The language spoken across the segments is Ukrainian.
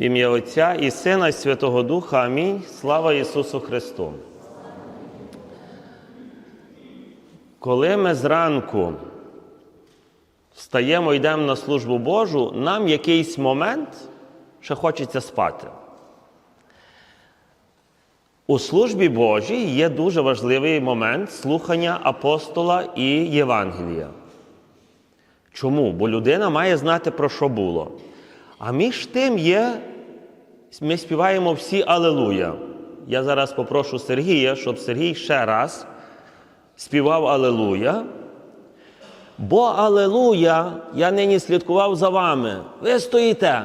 В ім'я Отця і Сина, і Святого Духа. Амінь. Слава Ісусу Христу. Коли ми зранку встаємо, йдемо на службу Божу, нам якийсь момент ще хочеться спати. У службі Божій є дуже важливий момент слухання апостола і Євангелія. Чому? Бо людина має знати, про що було. А між тим є, ми співаємо всі Алелуя. Я зараз попрошу Сергія, щоб Сергій ще раз співав Алелуя. Бо Алелуя, я нині слідкував за вами. Ви стоїте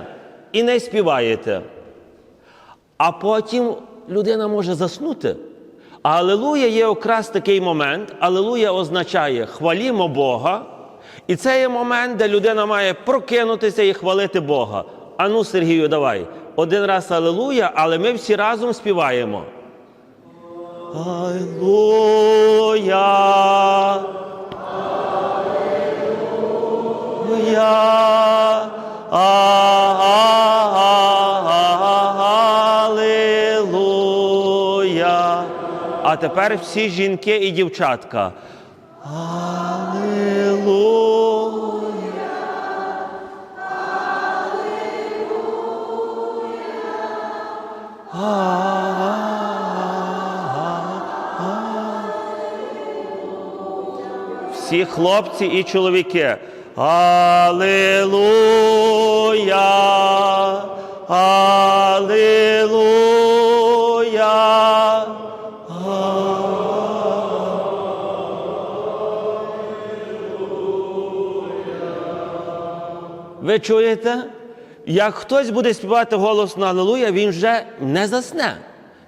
і не співаєте. А потім людина може заснути. А Алелуя є якраз такий момент. Алелуя означає хвалімо Бога. І це є момент, де людина має прокинутися і хвалити Бога. Ану, Сергію, давай. Один раз Алелуя, але ми всі разом співаємо. Алелуя. Алелуя. Алелуя. А тепер всі жінки і дівчатка. Алелуя. Хлопці і чоловіки. Аллилуйя! Аллилуйя! Ви чуєте? Як хтось буде співати голосно Аллилуйя, він вже не засне.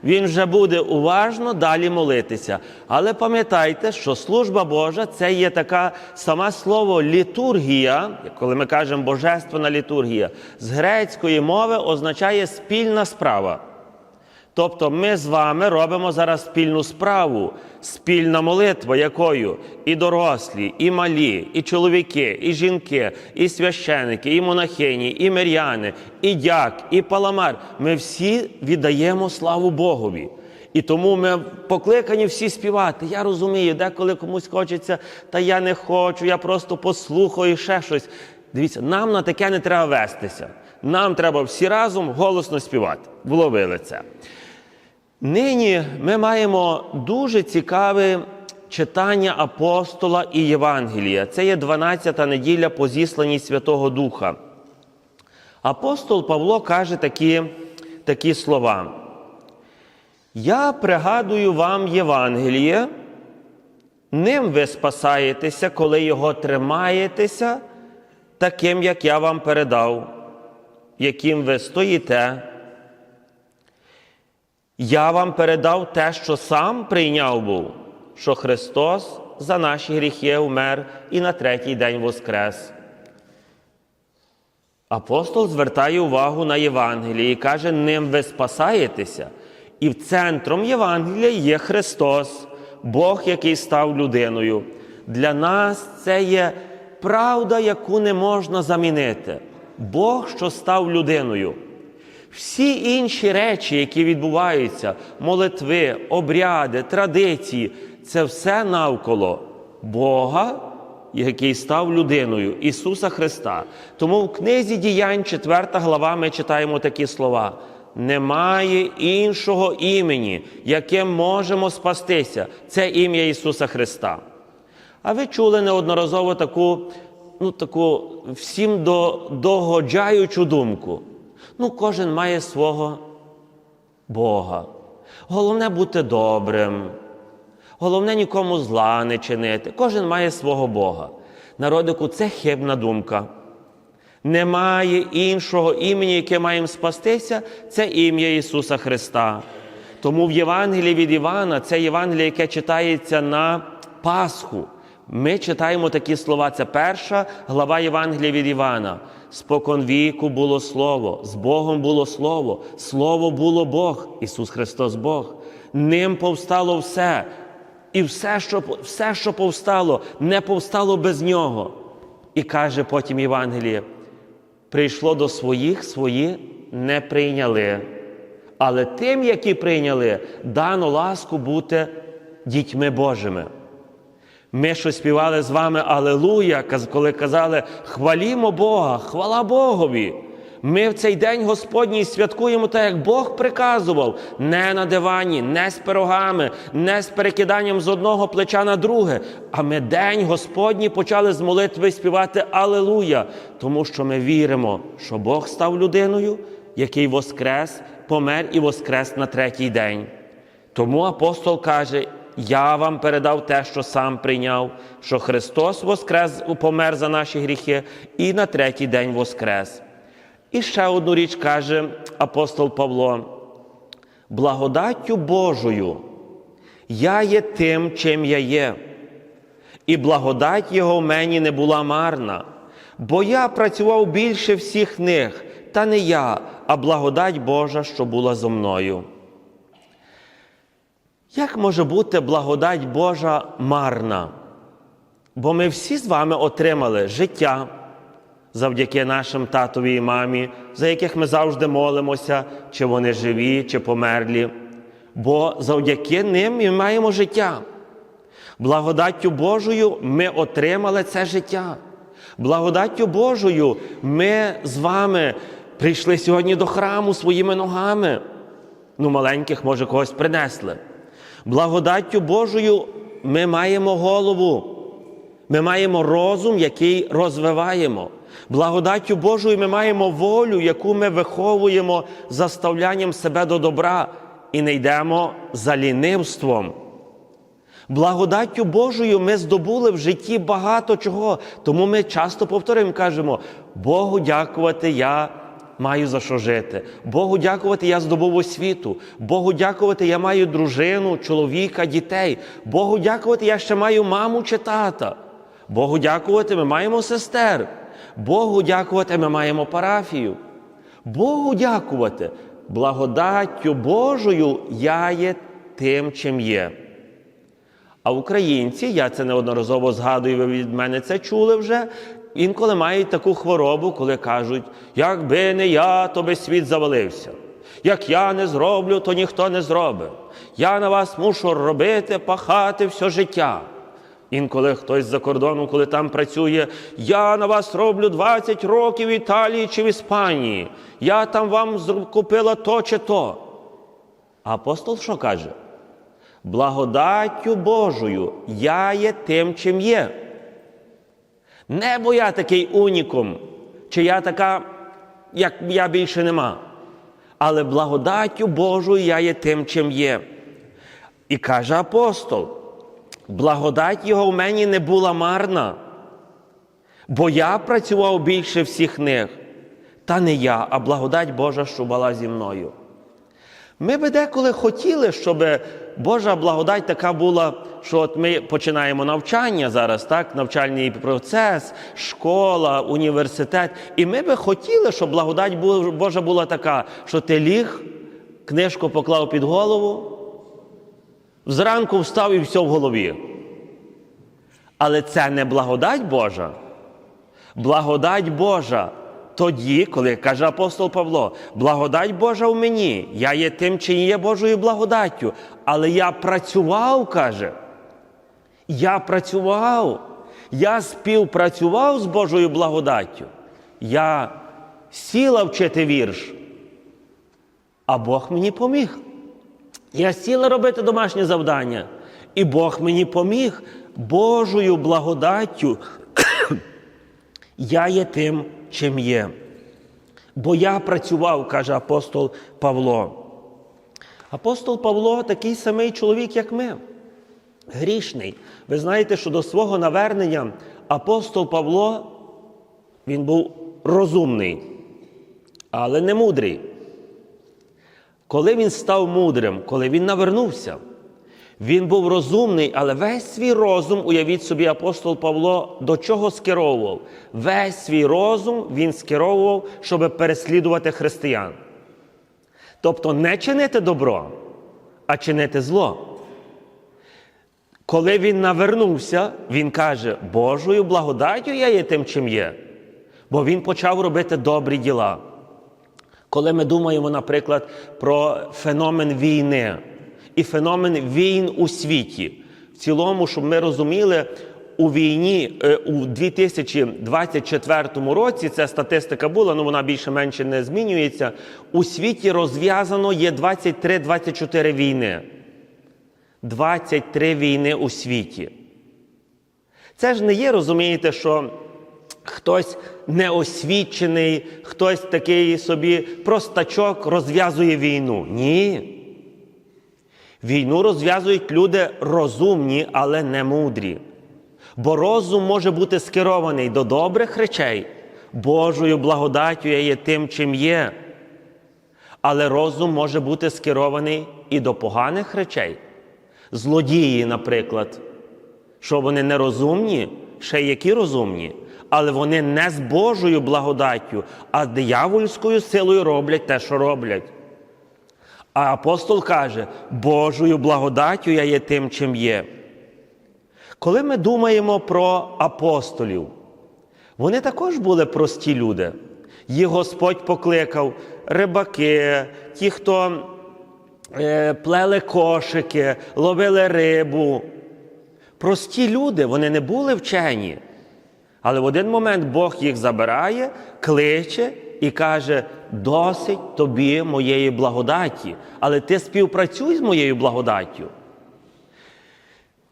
Він вже буде уважно далі молитися. Але пам'ятайте, що служба Божа це є така саме слово літургія, коли ми кажемо божественна літургія, з грецької мови означає спільна справа. Тобто ми з вами робимо зараз спільну справу, спільна молитва, якою і дорослі, і малі, і чоловіки, і жінки, і священики, і монахині, і миряни, і дяк, і паламар. Ми всі віддаємо славу Богові. І тому ми покликані всі співати. Я розумію, деколи комусь хочеться, та я не хочу, я просто послухаю ще щось. Дивіться, нам на таке не треба вестися. Нам треба всі разом голосно співати. Вловили це. Нині ми маємо дуже цікаве читання апостола і Євангелія. Це є 12-та неділя по зісланні Святого Духа. Апостол Павло каже такі, такі слова. Я пригадую вам Євангеліє, ним ви спасаєтеся, коли його тримаєтеся, таким, як я вам передав, яким ви стоїте. Я вам передав те, що сам прийняв був, що Христос за наші гріхи умер і на третій день воскрес. Апостол звертає увагу на Євангеліє і каже, ним ви спасаєтеся. І центром Євангелія є Христос, Бог, який став людиною. Для нас це є правда, яку не можна замінити. Бог, що став людиною. Всі інші речі, які відбуваються, молитви, обряди, традиції, це все навколо Бога, який став людиною, Ісуса Христа. Тому в книзі діянь, 4 глава, ми читаємо такі слова. Немає іншого імені, яким можемо спастися. Це ім'я Ісуса Христа. А ви чули неодноразово таку, ну, таку всім догоджаючу думку. Ну, кожен має свого Бога. Головне бути добрим. Головне нікому зла не чинити. Кожен має свого Бога. Народику, це хибна думка. Немає іншого імені, яке маємо спастися, це ім'я Ісуса Христа. Тому в Євангелії від Івана, це Євангеліє, яке читається на Пасху. Ми читаємо такі слова. Це перша глава Євангелія від Івана. Спокон віку було Слово, з Богом було Слово, Слово було Бог, Ісус Христос Бог. Ним повстало все. І все, що, все, що повстало, не повстало без нього. І каже потім Євангеліє: прийшло до своїх, свої не прийняли. Але тим, які прийняли, дано ласку бути дітьми Божими. Ми що співали з вами Алелуя, коли казали хвалімо Бога, хвала Богові. Ми в цей день Господній святкуємо так, як Бог приказував, не на дивані, не з пирогами, не з перекиданням з одного плеча на друге. А ми день Господній почали з молитви співати Алелуя, тому що ми віримо, що Бог став людиною, який воскрес, помер і воскрес на третій день. Тому апостол каже: Я вам передав те, що сам прийняв, що Христос воскрес помер за наші гріхи, і на третій день воскрес. І ще одну річ каже апостол Павло: благодаттю Божою я є тим, чим я є, і благодать Його в мені не була марна, бо я працював більше всіх них, та не я, а благодать Божа, що була зо мною. Як може бути благодать Божа марна? Бо ми всі з вами отримали життя завдяки нашим татові і мамі, за яких ми завжди молимося, чи вони живі, чи померлі. Бо завдяки ним ми маємо життя. Благодаттю Божою ми отримали це життя. Благодаттю Божою ми з вами прийшли сьогодні до храму своїми ногами. Ну, маленьких, може, когось принесли. Благодаттю Божою ми маємо голову. Ми маємо розум, який розвиваємо. Благодаттю Божою ми маємо волю, яку ми виховуємо заставлянням себе до добра і не йдемо за лінивством. Благодаттю Божою ми здобули в житті багато чого. Тому ми часто повторюємо, кажемо: Богу дякувати я маю за що жити. Богу дякувати, я здобув освіту. Богу дякувати, я маю дружину, чоловіка, дітей. Богу дякувати, я ще маю маму чи тата. Богу дякувати, ми маємо сестер. Богу дякувати, ми маємо парафію. Богу дякувати, благодаттю Божою я є тим, чим є. А українці, я це неодноразово згадую, ви від мене це чули вже. Інколи мають таку хворобу, коли кажуть, якби не я, то би світ завалився. Як я не зроблю, то ніхто не зробить. Я на вас мушу робити, пахати все життя. Інколи хтось з-за кордону, коли там працює, я на вас роблю 20 років в Італії чи в Іспанії. Я там вам купила то чи то. Апостол що каже? Благодаттю Божою я є тим, чим є. Не бо я такий унікум, чи я така, як я більше нема. Але благодаттю Божою я є тим, чим є. І каже апостол: благодать його в мені не була марна, бо я працював більше всіх них. Та не я, а благодать Божа, що була зі мною. Ми би деколи хотіли, щоб Божа благодать така була, що от ми починаємо навчання зараз, так, навчальний процес, школа, університет. І ми би хотіли, щоб благодать Божа була така, що ти ліг, книжку поклав під голову, зранку встав і все в голові. Але це не благодать Божа. Благодать Божа тоді, коли каже апостол Павло, благодать Божа в мені, я є тим, чи є Божою благодаттю, але я працював, каже. Я працював, я співпрацював з Божою благодаттю. Я сіла вчити вірш, а Бог мені поміг. Я сіла робити домашнє завдання, і Бог мені поміг Божою благодаттю. Я є тим, чим є. Бо я працював, каже апостол Павло. Апостол Павло такий самий чоловік, як ми, грішний. Ви знаєте, що до свого навернення апостол Павло він був розумний, але не мудрий. Коли він став мудрим, коли він навернувся, він був розумний, але весь свій розум, уявіть собі, апостол Павло до чого скеровував? Весь свій розум він скеровував, щоб переслідувати християн. Тобто не чинити добро, а чинити зло. Коли він навернувся, він каже: Божою благодаттю я є тим, чим є. Бо він почав робити добрі діла. Коли ми думаємо, наприклад, про феномен війни і феномен війн у світі, в цілому, щоб ми розуміли, у війні е, у 2024 році ця статистика була, ну вона більше-менше не змінюється. У світі розв'язано є 23-24 війни. 23 війни у світі. Це ж не є, розумієте, що хтось неосвічений, хтось такий собі простачок розв'язує війну. Ні. Війну розв'язують люди розумні, але не мудрі. Бо розум може бути скерований до добрих речей. Божою благодаттю є тим, чим є. Але розум може бути скерований і до поганих речей. Злодії, наприклад, що вони нерозумні, ще які розумні, але вони не з Божою благодаттю, а диявольською силою роблять те, що роблять. А апостол каже: Божою благодаттю я є тим, чим є. Коли ми думаємо про апостолів, вони також були прості люди. Їх Господь покликав рибаки, ті, хто е, плели кошики, ловили рибу. Прості люди, вони не були вчені. Але в один момент Бог їх забирає, кличе і каже: досить тобі моєї благодаті, але ти співпрацюй з моєю благодаттю.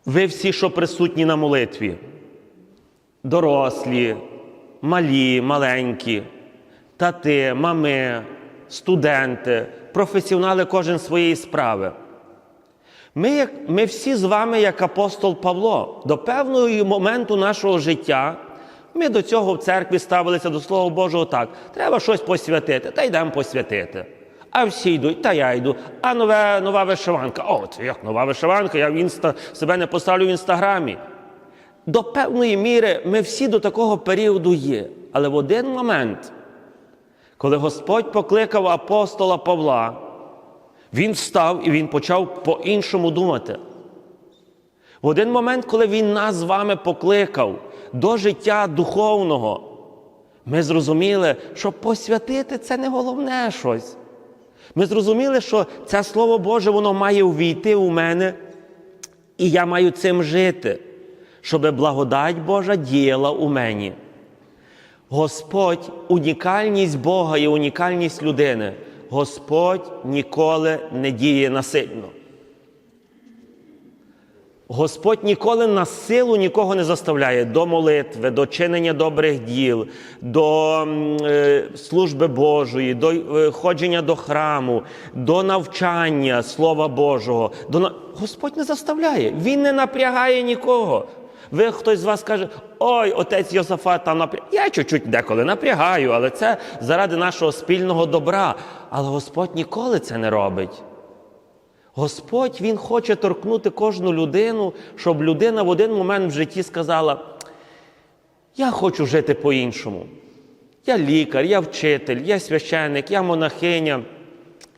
Ви всі, що присутні на молитві, дорослі, малі, маленькі, тати, мами, студенти, професіонали кожен своєї справи. Ми, ми всі з вами, як апостол Павло, до певного моменту нашого життя. Ми до цього в церкві ставилися до Слова Божого так. Треба щось посвятити, та йдемо посвятити. А всі йдуть, та я йду. А нове, нова вишиванка. О, це як нова вишиванка, я в інста, себе не поставлю в інстаграмі. До певної міри ми всі до такого періоду є. Але в один момент, коли Господь покликав апостола Павла, він встав і він почав по-іншому думати. В один момент, коли він нас з вами покликав до життя духовного, ми зрозуміли, що посвятити це не головне щось. Ми зрозуміли, що це Слово Боже, воно має увійти у мене, і я маю цим жити, щоб благодать Божа діяла у мені. Господь, унікальність Бога і унікальність людини. Господь ніколи не діє насильно. Господь ніколи на силу нікого не заставляє до молитви, до чинення добрих діл, до е, служби Божої, до е, ходження до храму, до навчання Слова Божого. До... Господь не заставляє, Він не напрягає нікого. Ви хтось з вас каже, ой, отець Йосафат там напрягає. Я чуть-чуть деколи напрягаю, але це заради нашого спільного добра. Але Господь ніколи це не робить. Господь Він хоче торкнути кожну людину, щоб людина в один момент в житті сказала: Я хочу жити по-іншому. Я лікар, я вчитель, я священник, я монахиня,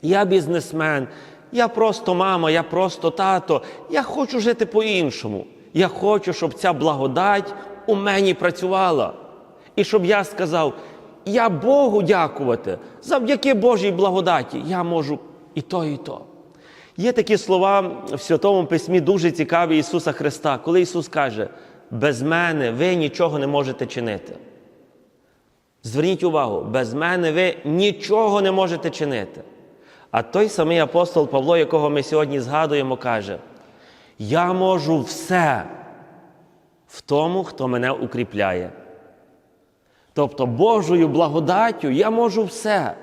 я бізнесмен, я просто мама, я просто тато. Я хочу жити по-іншому. Я хочу, щоб ця благодать у мені працювала. І щоб я сказав, я Богу дякувати, завдяки Божій благодаті я можу і то, і то. Є такі слова в Святому Письмі дуже цікаві Ісуса Христа, коли Ісус каже: без мене ви нічого не можете чинити. Зверніть увагу, без мене ви нічого не можете чинити. А той самий апостол Павло, якого ми сьогодні згадуємо, каже: Я можу все в тому, хто мене укріпляє. Тобто Божою благодаттю я можу все.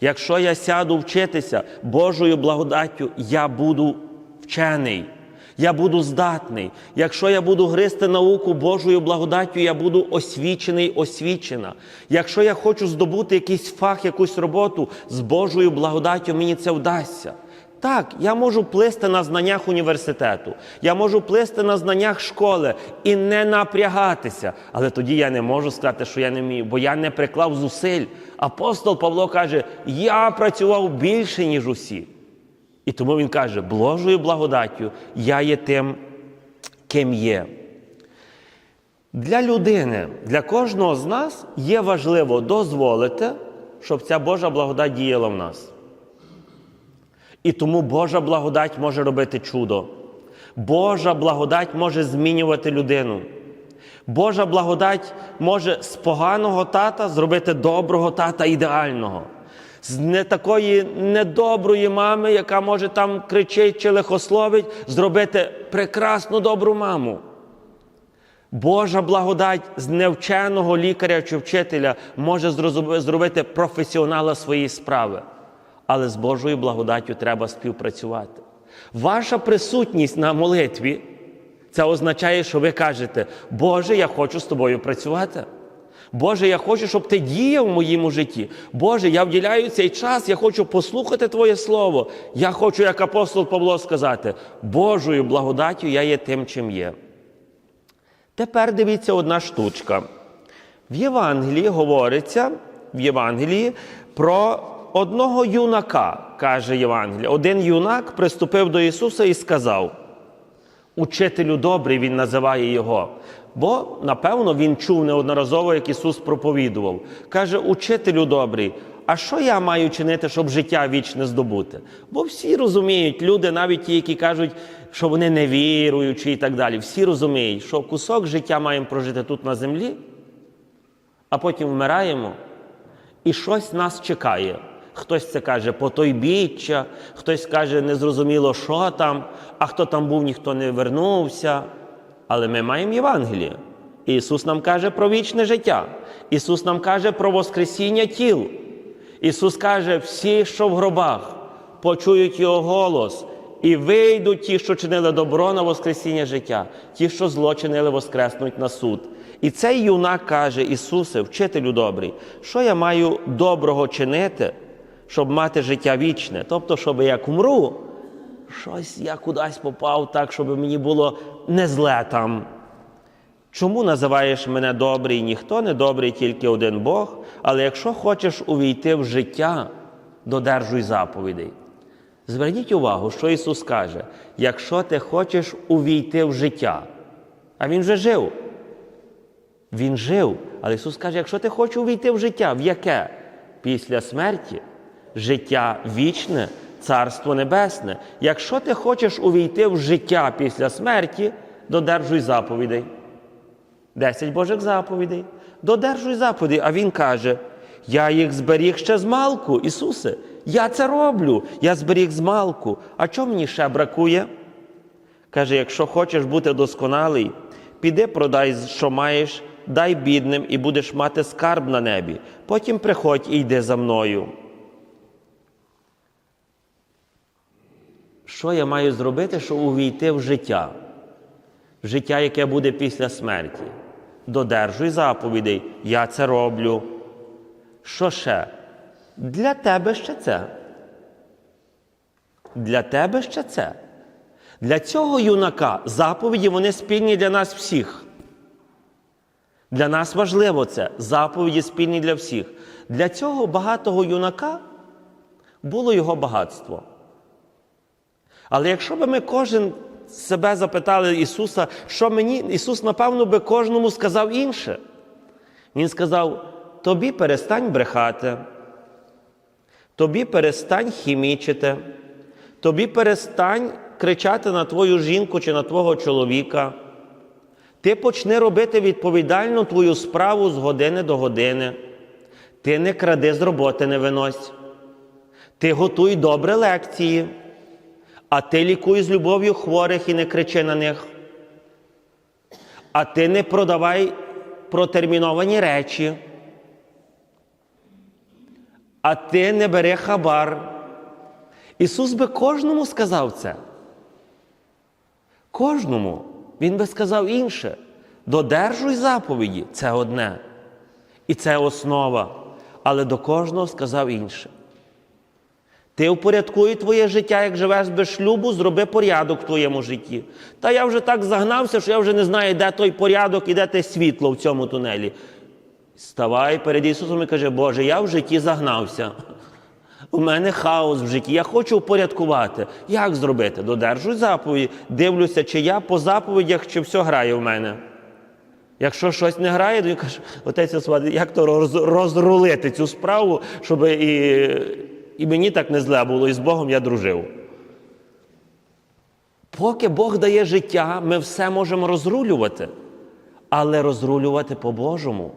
Якщо я сяду вчитися Божою благодаттю, я буду вчений, я буду здатний. Якщо я буду гризти науку Божою благодаттю, я буду освічений, освічена. Якщо я хочу здобути якийсь фах, якусь роботу з Божою благодаттю, мені це вдасться. Так, я можу плисти на знаннях університету, я можу плисти на знаннях школи і не напрягатися. Але тоді я не можу сказати, що я не вмію, бо я не приклав зусиль. Апостол Павло каже: я працював більше, ніж усі. І тому він каже: Божою благодаттю я є тим, ким є. Для людини, для кожного з нас є важливо дозволити, щоб ця Божа благодать діяла в нас. І тому Божа благодать може робити чудо. Божа благодать може змінювати людину. Божа благодать може з поганого тата зробити доброго тата ідеального. З не такої недоброї мами, яка може там кричить чи лихословить, зробити прекрасну добру маму. Божа благодать з невченого лікаря чи вчителя може зробити професіонала своєї справи. Але з Божою благодаттю треба співпрацювати. Ваша присутність на молитві це означає, що ви кажете, Боже, я хочу з тобою працювати. Боже, я хочу, щоб ти діяв в моєму житті. Боже, я вділяю цей час, я хочу послухати Твоє Слово. Я хочу, як апостол Павло, сказати, Божою благодаттю я є тим, чим є. Тепер дивіться одна штучка. В Євангелії говориться в Євангелії про одного юнака, каже Євангеліє. Один юнак приступив до Ісуса і сказав: Учителю добрий, він називає його. Бо, напевно, він чув неодноразово, як Ісус проповідував. Каже, учителю добрий, а що я маю чинити, щоб життя вічне здобути? Бо всі розуміють, люди, навіть ті, які кажуть, що вони не віруючі і так далі, всі розуміють, що кусок життя маємо прожити тут на землі, а потім вмираємо, і щось нас чекає. Хтось це каже потойбіччя, хтось каже незрозуміло, що там, а хто там був, ніхто не вернувся. Але ми маємо Євангеліє. Ісус нам каже про вічне життя. Ісус нам каже про Воскресіння тіл. Ісус каже, всі, що в гробах, почують Його голос, і вийдуть ті, що чинили добро на Воскресіння життя, ті, що зло чинили, воскреснуть на суд. І цей юнак каже, Ісусе, вчителю добрий, що я маю доброго чинити, щоб мати життя вічне? Тобто, щоб як умру, щось я кудись попав так, щоб мені було не зле там. Чому називаєш мене добрий? Ніхто не добрий, тільки один Бог. Але якщо хочеш увійти в життя, додержуй заповідей. Зверніть увагу, що Ісус каже: якщо ти хочеш увійти в життя, а Він вже жив. Він жив. Але Ісус каже, якщо ти хочеш увійти в життя, в яке? Після смерті, життя вічне, Царство Небесне. Якщо ти хочеш увійти в життя після смерті, додержуй заповідей. Десять Божих заповідей. Додержуй заповідей. А Він каже: Я їх зберіг ще з малку, Ісусе, я це роблю, я зберіг з малку. А чого мені ще бракує? Каже: якщо хочеш бути досконалий, піди продай, що маєш, дай бідним, і будеш мати скарб на небі. Потім приходь і йди за мною. Що я маю зробити, щоб увійти в життя? В життя, яке буде після смерті. Додержуй заповідей, я це роблю. Що ще? Для тебе ще це. Для тебе ще це. Для цього юнака заповіді вони спільні для нас всіх. Для нас важливо це. Заповіді спільні для всіх. Для цього багатого юнака було його багатство. Але якщо б ми кожен себе запитали Ісуса, що мені, Ісус, напевно, би кожному сказав інше. Він сказав: тобі перестань брехати, тобі перестань хімічити, тобі перестань кричати на твою жінку чи на твого чоловіка. Ти почни робити відповідальну твою справу з години до години. Ти не кради з роботи не винось. Ти готуй добре лекції, а ти лікуй з любов'ю хворих і не кричи на них. А ти не продавай протерміновані речі. А ти не бери хабар. Ісус би кожному сказав це. Кожному. Він би сказав інше. Додержуй заповіді це одне. І це основа. Але до кожного сказав інше. Ти упорядкуй твоє життя, як живеш без шлюбу, зроби порядок в твоєму житті. Та я вже так загнався, що я вже не знаю, де той порядок і де те світло в цьому тунелі. Ставай перед Ісусом і каже, Боже, я в житті загнався. У мене хаос в житті. Я хочу упорядкувати. Як зробити? Додержуй заповіді. Дивлюся, чи я по заповідях, чи все грає в мене. Якщо щось не грає, то він каже, отець як то розрулити цю справу, щоб і, і мені так не зле було, і з Богом я дружив. Поки Бог дає життя, ми все можемо розрулювати, але розрулювати по-божому.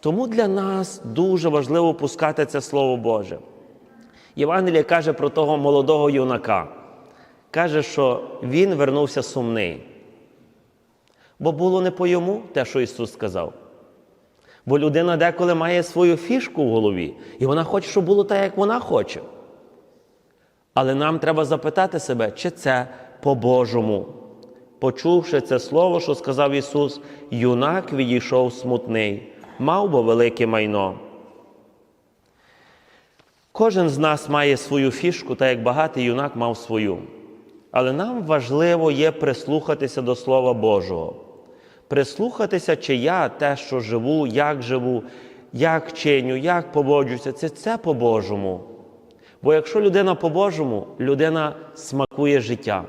Тому для нас дуже важливо пускати це Слово Боже. Євангеліє каже про того молодого юнака. Каже, що він вернувся сумний. Бо було не по йому те, що Ісус сказав. Бо людина деколи має свою фішку в голові, і вона хоче, щоб було так, як вона хоче. Але нам треба запитати себе, чи це по-божому. Почувши це слово, що сказав Ісус, юнак відійшов смутний, мав бо велике майно. Кожен з нас має свою фішку, так як багатий юнак мав свою. Але нам важливо є прислухатися до Слова Божого. Прислухатися, чи я те, що живу, як живу, як чиню, як поводжуся, це це по-божому. Бо якщо людина по-божому, людина смакує життя,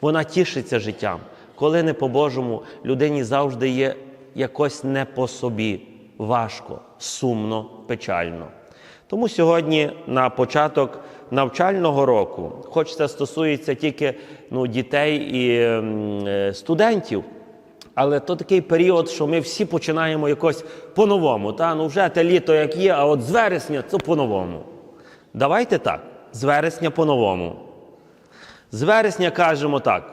вона тішиться життям. Коли не по-божому, людині завжди є якось не по собі, важко, сумно, печально. Тому сьогодні на початок навчального року, хоч це стосується тільки ну, дітей і е, студентів, але то такий період, що ми всі починаємо якось по-новому. Та? Ну вже те літо як є, а от з вересня це по-новому. Давайте так, з вересня по-новому. З вересня кажемо так.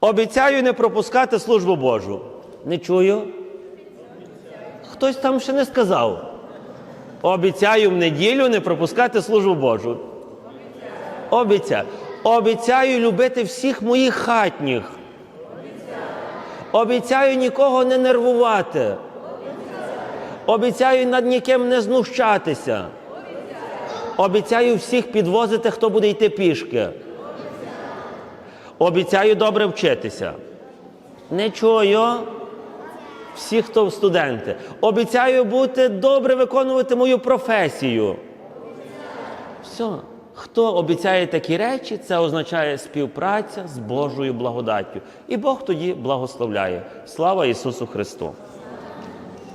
Обіцяю не пропускати службу Божу. Не чую. Хтось там ще не сказав. Обіцяю в неділю не пропускати службу Божу. Обіцяю. Обіцяю любити всіх моїх хатніх. Обіцяю нікого не нервувати. Обіцяю над ніким не знущатися. Обіцяю всіх підвозити, хто буде йти пішки. Обіцяю добре вчитися. Не чую. Всі, хто студенти. Обіцяю бути добре виконувати мою професію. Все. Хто обіцяє такі речі, це означає співпраця з Божою благодаттю. І Бог тоді благословляє. Слава Ісусу Христу!